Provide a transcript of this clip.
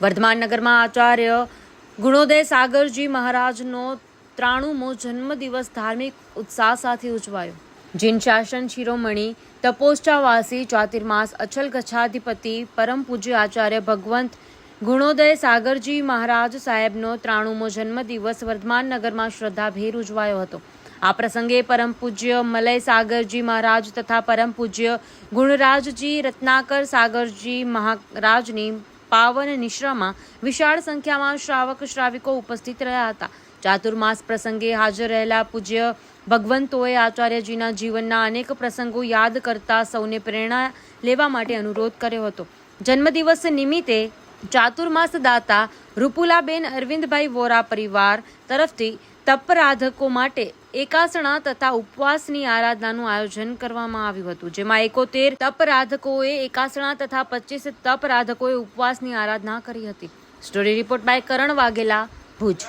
વર્ધમાન નગરમાં આચાર્ય ગુણોદય સાગરજી મહારાજનો ત્રાણુમો જન્મદિવસ ધાર્મિક ઉત્સાહ સાથે ઉજવાયો. જીન શાસન શિરોમણી તપોષ્ટાવાસી ચાતુર્માસ અચલ ગચ્છાધિપતિ પરમ પૂજ્ય આચાર્ય ભગવંત ગુણોદય સાગરજી મહારાજ સાહેબનો ત્રાણુમો જન્મદિવસ વર્ધમાન નગરમાં શ્રદ્ધાભેર ઉજવાયો હતો. આ પ્રસંગે પરમ પૂજ્ય મલય સાગરજી મહારાજ તથા પરમ પૂજ્ય ગુણરાજજી રત્નાકર સાગરજી મહારાજની પાવન નિશ્રામાં વિશાળ સંખ્યામાં શ્રાવક શ્રાવિકો ઉપસ્થિત રહ્યા હતા. ચાતુર્માસ પ્રસંગે હાજર રહેલા પૂજ્ય ભગવંતોએ આચાર્યજીના જીવનના અનેક પ્રસંગો યાદ કરતા સૌને પ્રેરણા લેવા માટે અનુરોધ કર્યો હતો. જન્મદિવસ નિમિત્તે ચાતુર્માસ દાતા રૂપુલાબેન અરવિંદભાઈ વોરા પરિવાર તરફથી તપરાધકો માટે એકાસણા તથા ઉપવાસની આરાધનાનું આયોજન કરવામાં આવ્યું હતું, જેમાં એકોતેર તપરાધકોએ એકાસણા તથા પચીસ તપરાધકોએ ઉપવાસની આરાધના કરી હતી. Story report by Karan Vaghela, Bhuj.